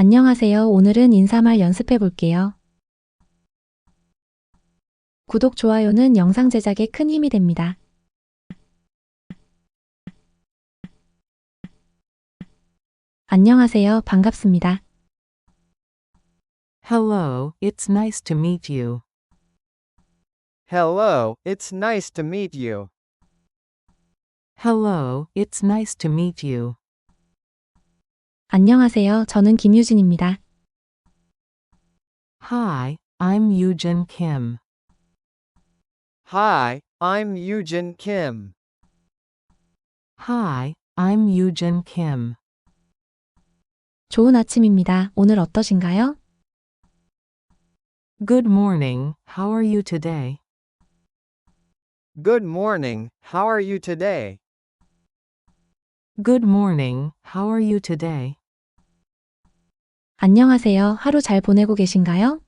안녕하세요. 오늘은 인사말 연습해 볼게요. 구독, 좋아요는 영상 제작에 큰 힘이 됩니다. 안녕하세요. 반갑습니다. Hello, it's nice to meet you. Hello, it's nice to meet you. Hello, it's nice to meet you. 안녕하세요. 저는 김유진입니다. Hi, I'm Eugen Kim. Hi, I'm Eugen Kim. Hi, I'm Eugen Kim. 좋은 아침입니다. 오늘 어떠신가요? Good morning, how are you today? Good morning, how are you today? Good morning, how are you today? 안녕하세요. 하루 잘 보내고 계신가요?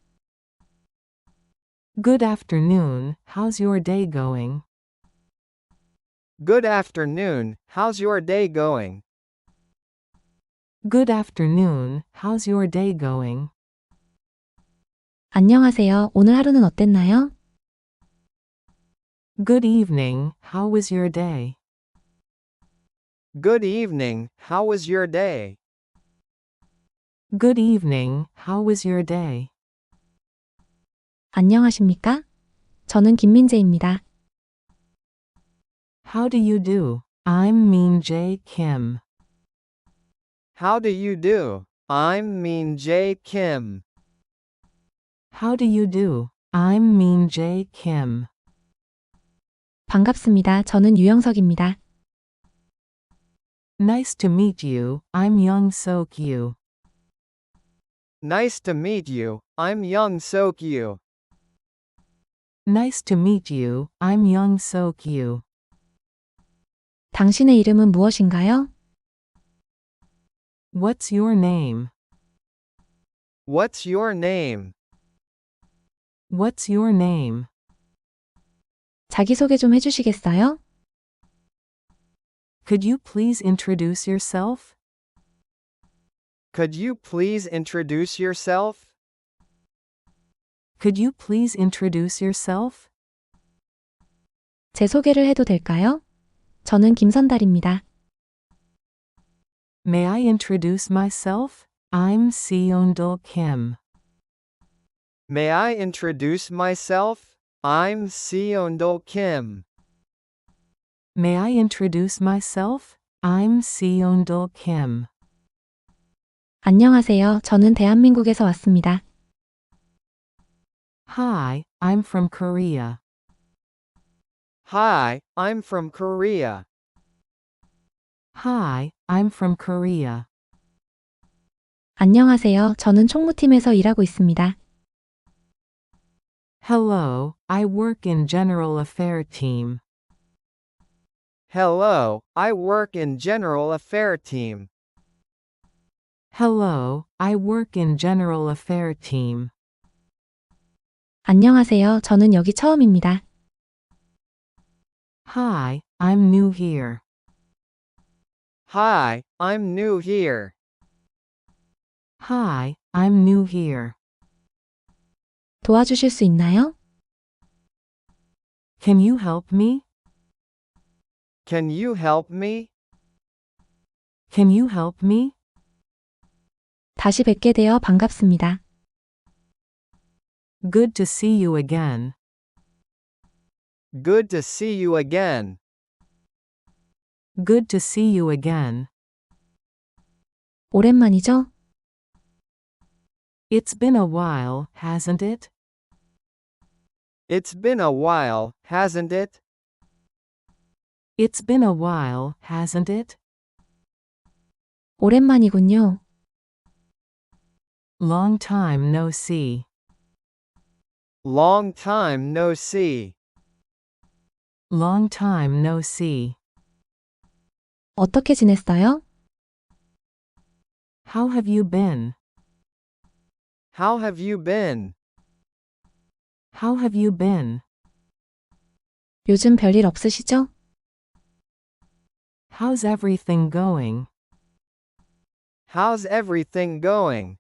Good afternoon, how's your day going? Good afternoon, how's your day going? Good afternoon, how's your day going? 안녕하세요. 오늘 하루는 어땠나요? Good evening, how was your day? Good evening, how was your day? Good evening, how was your day? 안녕하십니까? 저는 김민재입니다. How do you do? I'm Mean J. Kim. How do you do? I'm Mean J. Kim. How do you do? I'm Mean J. Kim. 반갑습니다. 저는 유영석입니다. Nice to meet you, I'm Young Sok Yu. Nice to meet you, I'm Young Sok Yu. Nice to meet you, I'm Young Sok Yu. 당신의 이름은 무엇인가요? What's your name? What's your name? What's your name? 자기소개 좀 해주시겠어요? Could you please introduce yourself? Could you please introduce yourself? Could you please introduce yourself? 제 소개를 해도 될까요? 저는 김선달입니다. May I introduce myself? I'm Seondol Kim. May I introduce myself? I'm Seondol Kim. May I introduce myself? I'm Seondol Kim. 안녕하세요. 저는 대한민국에서 왔습니다. Hi, I'm from Korea. Hi, I'm from Korea. Hi, I'm from Korea. 안녕하세요. 저는 총무팀에서 일하고 있습니다. Hello, I work in General Affair Team. Hello, I work in General Affair Team. Hello, I work in General Affair Team. 안녕하세요. 저는 여기 처음입니다. Hi, I'm new here. Hi, I'm new here. Hi, I'm new here. 도와주실 수 있나요? Can you help me? Can you help me? Can you help me? 다시 뵙게 되어 반갑습니다. Good to see you again. Good to see you again. Good to see you again. 오랜만이죠? It's been a while, hasn't it? It's been a while, hasn't it? It's been a while, hasn't it? 오랜만이군요. Long time no see. Long time no see. Long time no see. 어떻게 지냈어요? How have you been? How have you been? How have you been? 요즘 별일 없으시죠? How's everything going? How's everything going?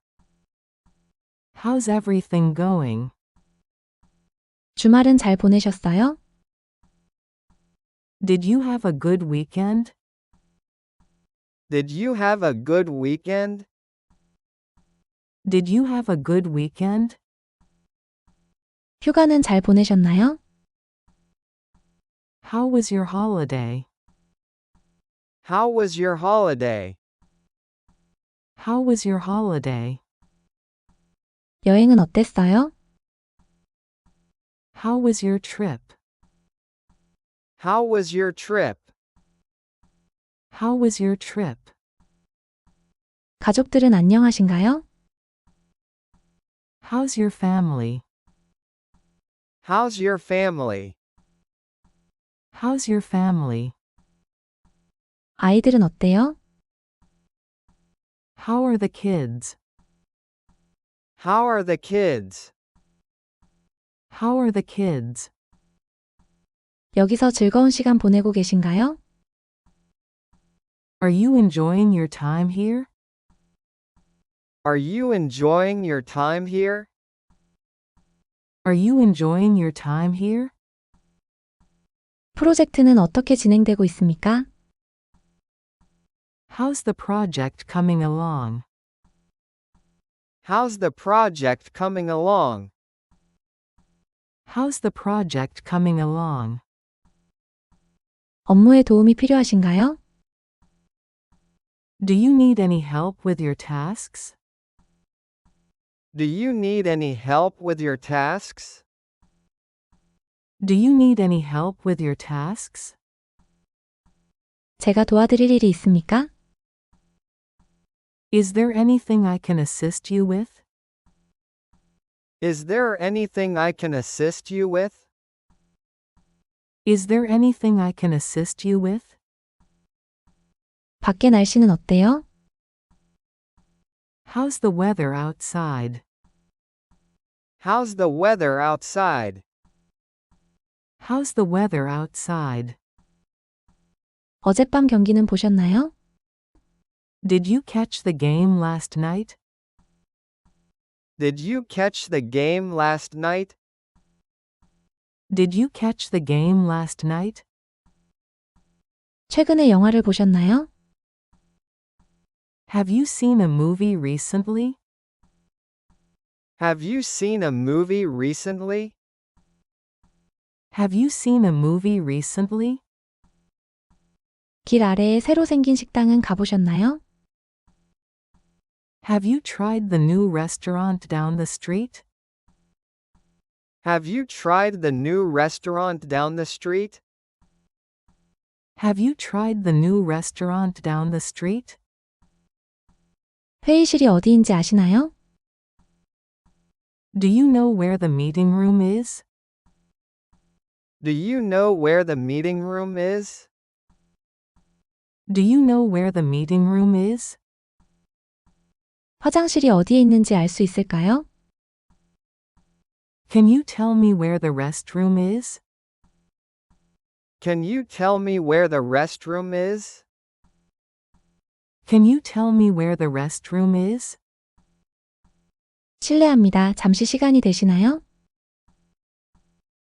How's everything going? 주말은 잘 보내셨어요? Did you have a good weekend? Did you have a good weekend? Did you have a good weekend? 휴가는 잘 보내셨나요? How was your holiday? How was your holiday? How was your holiday? 여행은 어땠어요? How was your trip? How was your trip? How was your trip? 가족들은 안녕하신가요? How's your family? How's your family? How's your family? 아이들은 어때요? How are the kids? How are the kids? How are the kids? 여기서 즐거운 시간 보내고 계신가요? Are you enjoying your time here? Are you enjoying your time here? Are you enjoying your time here? 프로젝트는 어떻게 진행되고 있습니까? How's the project coming along? How's the project coming along? How's the project coming along? 업무에 도움이 필요하신가요? Do you need any help with your tasks? Do you need any help with your tasks? Do you need any help with your tasks? 제가 도와드릴 일이 있습니까? Is there anything I can assist you with? Is there anything I can assist you with? Is there anything I can assist you with? 밖에 날씨는 어때요? How's the weather outside? How's the weather outside? How's the weather outside? 어젯밤 경기는 보셨나요? Did you catch the game last night? Did you catch the game last night? Did you catch the game last night? 최근에 영화를 보셨나요? Have you seen a movie recently? Have you seen a movie recently? Have you seen a movie recently? 길 아래에 새로 생긴 식당은 가보셨나요? Have you tried the new restaurant down the street? Have you tried the new restaurant down the street? Have you tried the new restaurant down the street? 회의실이 어디인지 아시나요? Do you know where the meeting room is? Do you know where the meeting room is? Do you know where the meeting room is? 화장실이 어디에 있는지 알 수 있을까요? Can you tell me where the restroom is? Can you tell me where the restroom is? Can you tell me where the restroom is? 실례합니다. 잠시 시간이 되시나요?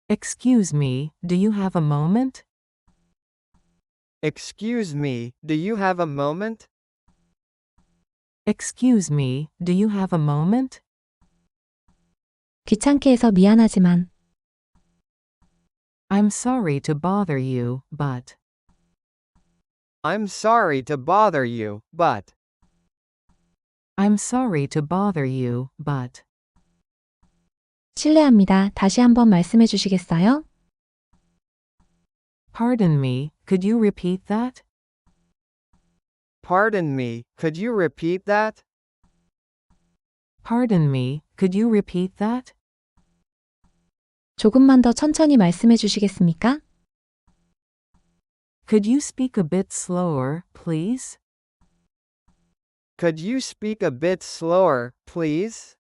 Excuse me, do you have a moment? Excuse me, do you have a moment? Excuse me, do you have a moment? 귀찮게 해서 미안하지만 I'm sorry to bother you, but. I'm sorry to bother you, but. I'm sorry to bother you, but. 실례합니다. 다시 한번 말씀해 주시겠어요? Pardon me, could you repeat that? Pardon me, could you repeat that? Pardon me, could you repeat that? 조금만 더 천천히 말씀해 주시겠습니까? Could you speak a bit slower, please? Could you speak a bit slower, please?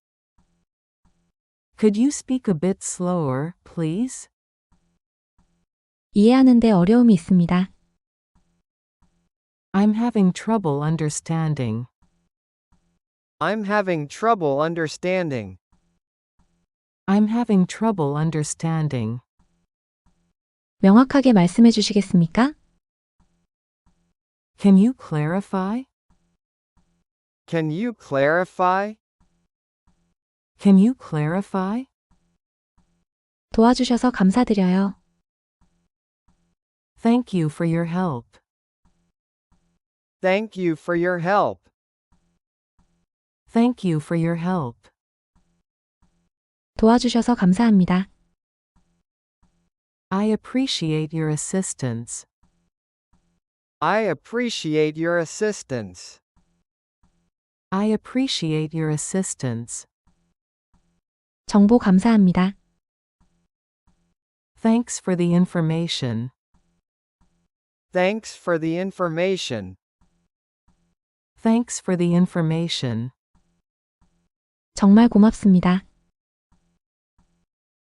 Could you speak a bit slower, please? 이해하는데 어려움이 있습니다. I'm having trouble understanding. I'm having trouble understanding. I'm having trouble understanding. 명확하게 말씀해 주시겠습니까? Can you clarify? Can you clarify? Can you clarify? 도와주셔서 감사드려요. Thank you for your help. Thank you for your help. Thank you for your help. 도와주셔서 감사합니다. I appreciate your assistance. I appreciate your assistance. I appreciate your assistance. 정보 감사합니다. Thanks for the information. Thanks for the information. Thanks for the information. 정말 고맙습니다.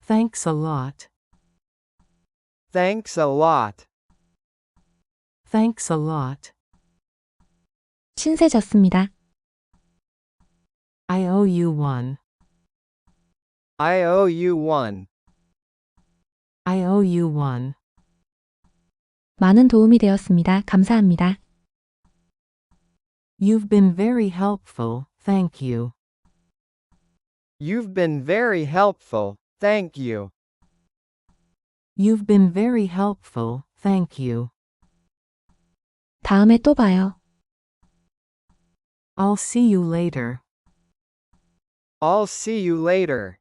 Thanks a lot. Thanks a lot. Thanks a lot. 친세졌습니다. I owe you one. I owe you one. I owe you one. 많은 도움이 되었습니다. 감사합니다. You've been very helpful, thank you. You've been very helpful, thank you. You've been very helpful, thank you. 다음에 또 봐요. I'll see you later. I'll see you later.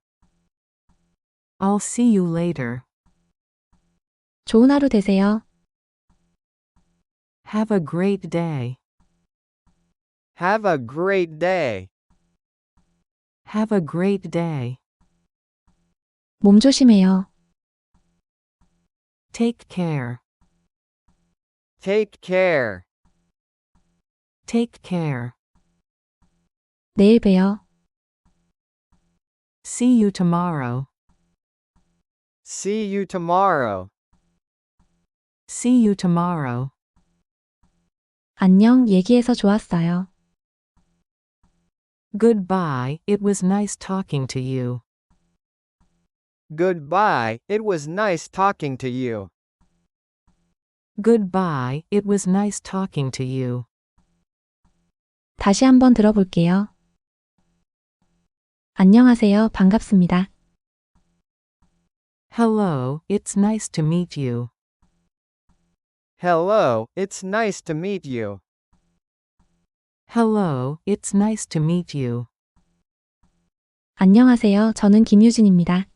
I'll see you later. 좋은 하루 되세요. Have a great day. Have a great day. Have a great day. 몸 조심해요. Take care. Take care. Take care. 내일 봬요. See you tomorrow. See you tomorrow. See you tomorrow. 안녕, 얘기해서 좋았어요. Goodbye, it was nice talking to you. Goodbye, it was nice talking to you. Goodbye, it was nice talking to you. 다시 한번 들어볼게요. 안녕하세요. 반갑습니다. Hello, it's nice to meet you. Hello, it's nice to meet you. Hello, it's nice to meet you. 안녕하세요. 저는 김유진입니다.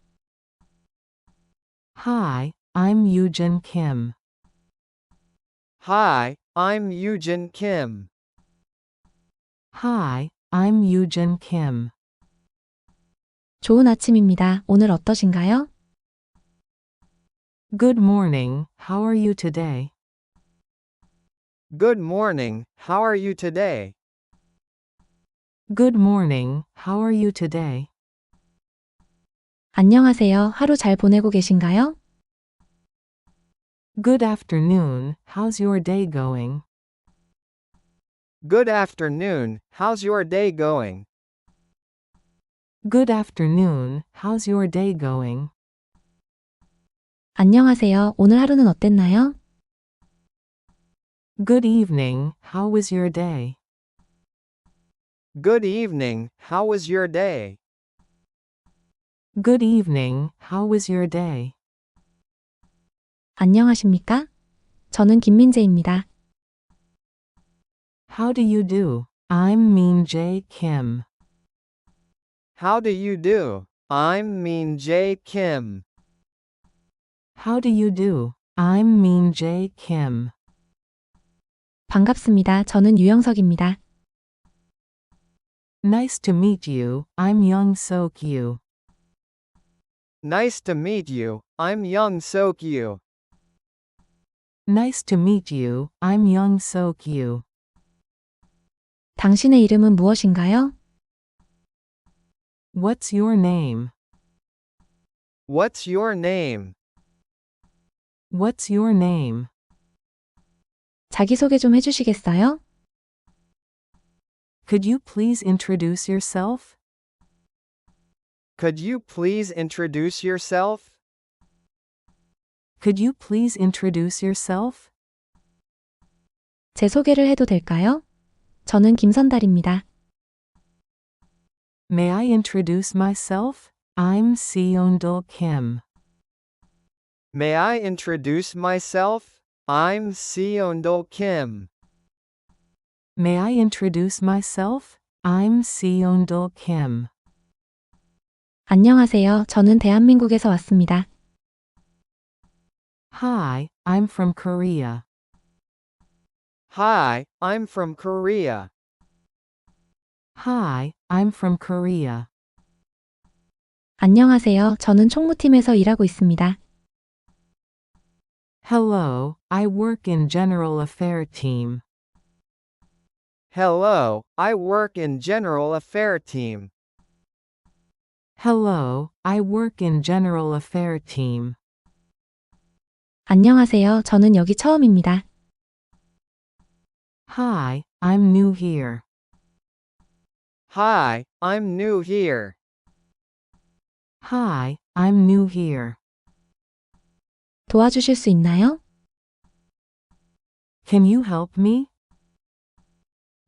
Hi, I'm Eugen Kim. Hi, I'm Eugen Kim. Hi, I'm Eugen Kim. 좋은 아침입니다. 오늘 어떠신가요? Good morning, how are you today? Good morning, how are you today? Good morning, how are you today? 안녕하세요. 하루 잘 보내고 계신가요? Good afternoon, how's your day going? Good afternoon, how's your day going? Good afternoon, how's your day going? 안녕하세요. 오늘 하루는 어땠나요? Good evening, how was your day? Good evening, how was your day? Good evening, how was your day? 안녕하십니까? 저는 김민재입니다. How do you do? I'm Mean J. Kim. How do you do? I'm Mean J. Kim. How do you do? I'm Mean J. Kim. 반갑습니다. 저는 유영석입니다. Nice to meet you, I'm Young Sok Yu. Nice to meet you, I'm Young Sok Yu. Nice to meet you, I'm Young Sok Yu. 당신의 이름은 무엇인가요? What's your name? What's your name? What's your name? 자기소개 좀 해주시겠어요? Could you please introduce yourself? Could you please introduce yourself? Could you please introduce yourself? 제 소개를 해도 될까요? 저는 김선달입니다. May I introduce myself? I'm Seondul Kim. May I introduce myself? I'm Seondol Kim. May I introduce myself? I'm Seondul Kim. 안녕하세요. 저는 대한민국에서 왔습니다. Hi, I'm from Korea. Hi, I'm from Korea. Hi, I'm from Korea. 안녕하세요. 저는 총무팀에서 일하고 있습니다. Hello, I work in General Affair Team. Hello, I work in General Affair Team. Hello, I work in General Affair Team. 안녕하세요. 저는 여기 처음입니다. Hi, I'm new here. Hi, I'm new here. Hi, I'm new here. 도와주실 수 있나요? Can you help me?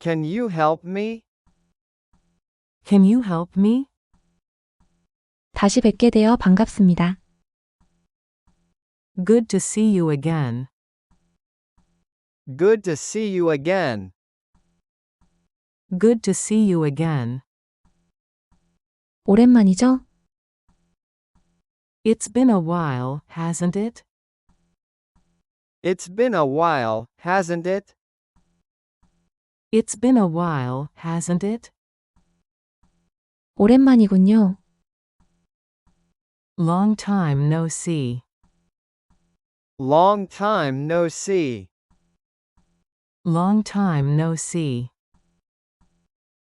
Can you help me? Can you help me? 다시 뵙게 되어 반갑습니다. Good to see you again. Good to see you again. Good to see you again. 오랜만이죠? It's been a while, hasn't it? It's been a while, hasn't it? It's been a while, hasn't it? 오랜만이군요. Long time no see. Long time no see. Long time no see.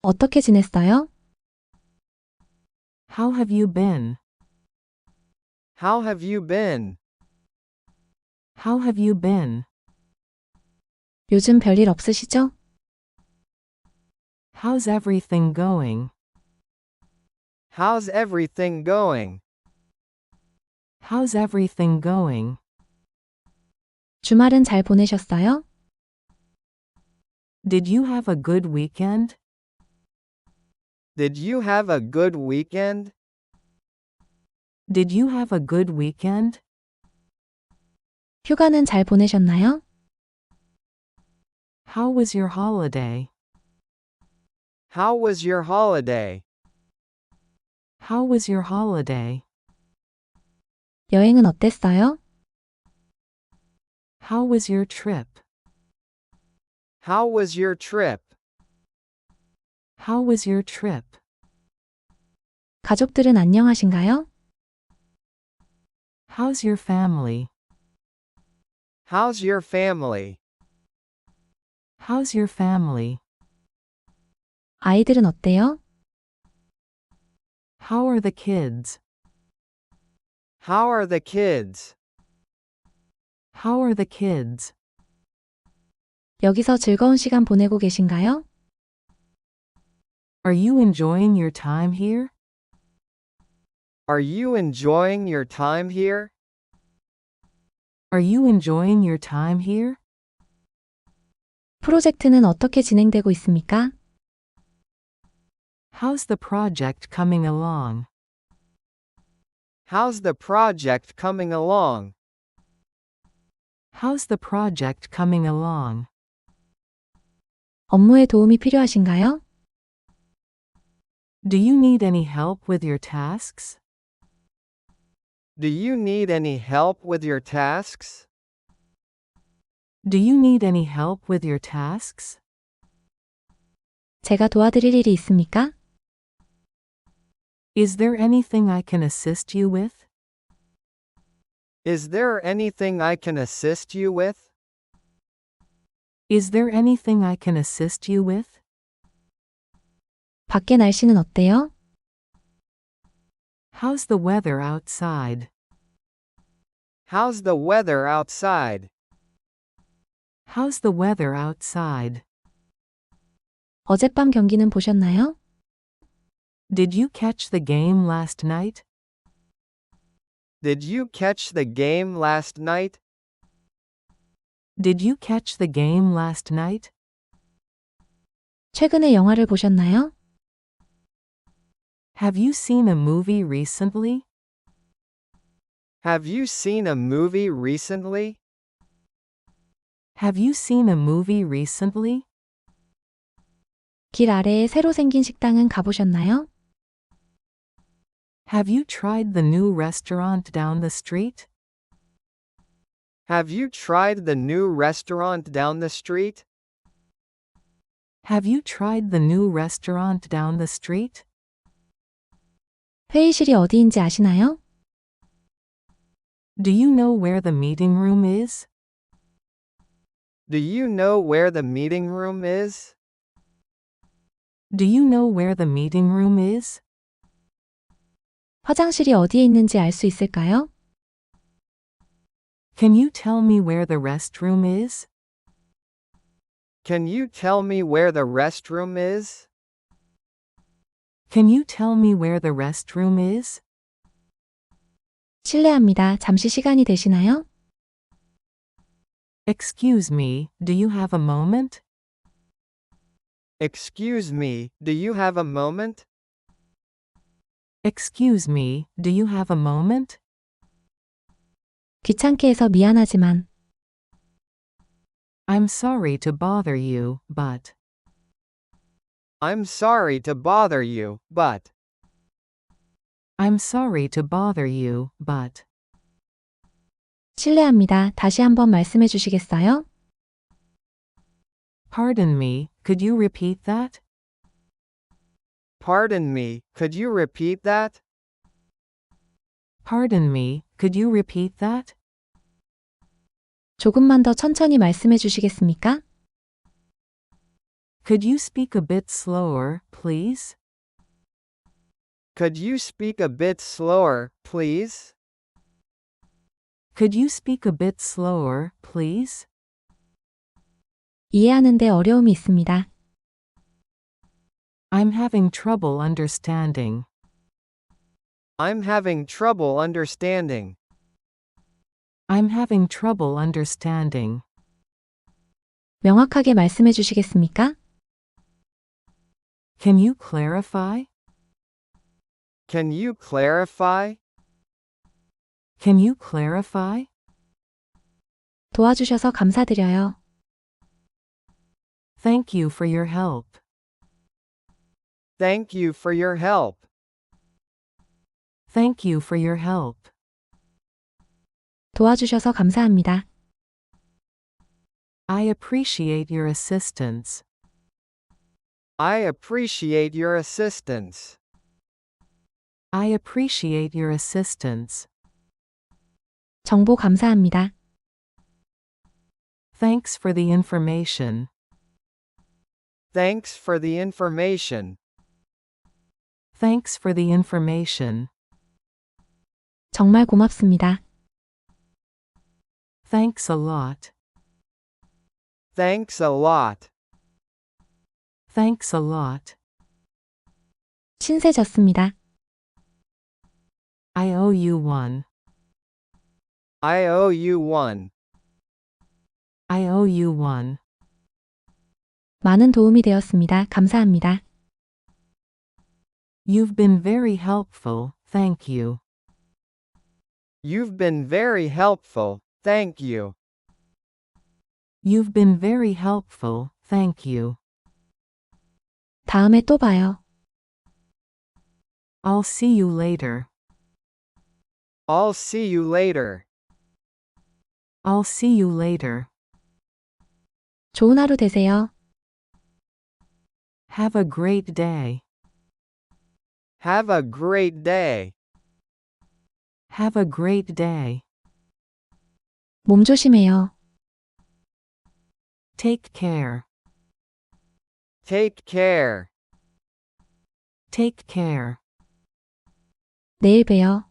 어떻게 지냈어요? How have you been? How have you been? How have you been? 요즘 별일 없으시죠? How's everything going? How's everything going? How's everything going? 주말은 잘 보내셨어요? Did you have a good weekend? Did you have a good weekend? Did you have a good weekend? 휴가는 잘 보내셨나요? How was your holiday? How was your holiday? How was your holiday? 여행은 어땠어요? How was your trip? How was your trip? How was your trip? 가족들은 안녕하신가요? How's your family? How's your family? How's your family? 아이들은 어때요? How are the kids? How are the kids? How are the kids? 여기서 즐거운 시간 보내고 계신가요? Are you enjoying your time here? Are you enjoying your time here? Are you enjoying your time here? 프로젝트는 어떻게 진행되고 있습니까? How's the project coming along? How's the project coming along? How's the project coming along? 업무에 도움이 필요하신가요? Do you need any help with your tasks? Do you need any help with your tasks? Do you need any help with your tasks? 제가 도와드릴 일이 있습니까? Is there anything I can assist you with? Is there anything I can assist you with? Is there anything I can assist you with? 밖에 날씨는 어때요? How's the weather outside? How's the weather outside? How's the weather outside? 어젯밤 경기는 보셨나요? Did you catch the game last night? Did you catch the game last night? Did you catch the game last night? 최근에 영화를 보셨나요? Have you seen a movie recently? Have you seen a movie recently? Have you seen a movie recently? 길 아래에 새로 생긴 식당은 가보셨나요? Have you tried the new restaurant down the street? Have you tried the new restaurant down the street? Have you tried the new restaurant down the street? 회의실이 어디인지 아시나요? Do you know where the meeting room is? Do you know where the meeting room is? Do you know where the meeting room is? 화장실이 어디에 있는지 알 수 있을까요? Can you tell me where the restroom is? Can you tell me where the restroom is? Can you tell me where the restroom is? 실례합니다. 잠시 시간이 되시나요? Excuse me, do you have a moment? Excuse me, do you have a moment? Excuse me, do you have a moment? 귀찮게 해서 미안하지만 I'm sorry to bother you, but. I'm sorry to bother you, but. I'm sorry to bother you, but. 실례합니다. 다시 한번 말씀해 주시겠어요? Pardon me, could you repeat that? Pardon me, could you repeat that? Pardon me, could you repeat that? 조금만 더 천천히 말씀해 주시겠습니까? Could you speak a bit slower, please? Could you speak a bit slower, please? Could you speak a bit slower, please? 이해하는데 어려움이 있습니다. I'm having trouble understanding. I'm having trouble understanding. I'm having trouble understanding. 명확하게 말씀해 주시겠습니까? Can you clarify? Can you clarify? Can you clarify? 도와주셔서 감사드려요. Thank you for your help. Thank you for your help. Thank you for your help. 도와주셔서 감사합니다. I appreciate your assistance. I appreciate your assistance. I appreciate your assistance. 정보 감사합니다. Thanks for the information. Thanks for the information. Thanks for the information. 정말 고맙습니다. Thanks a lot. Thanks a lot. Thanks a lot. 신세 졌습니다. I owe you one. I owe you one. I owe you one. 많은 도움이 되었습니다. 감사합니다. You've been very helpful, thank you. You've been very helpful, thank you. You've been very helpful, thank you. 다음에 또 봐요. I'll see you later. I'll see you later. I'll see you later. 좋은 하루 되세요. Have a great day. Have a great day. Have a great day. 몸 조심해요. Take care. Take care. Take care. 내일 봬요.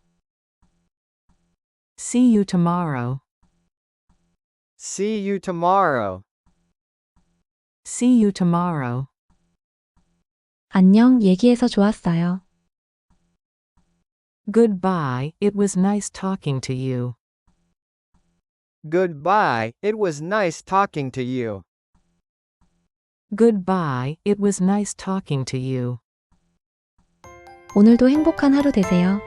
See you tomorrow. See you tomorrow. See you tomorrow. 안녕, 얘기해서 좋았어요. Goodbye, it was nice talking to you. Goodbye, it was nice talking to you. Goodbye, it was nice talking to you. 오늘도 행복한 하루 되세요.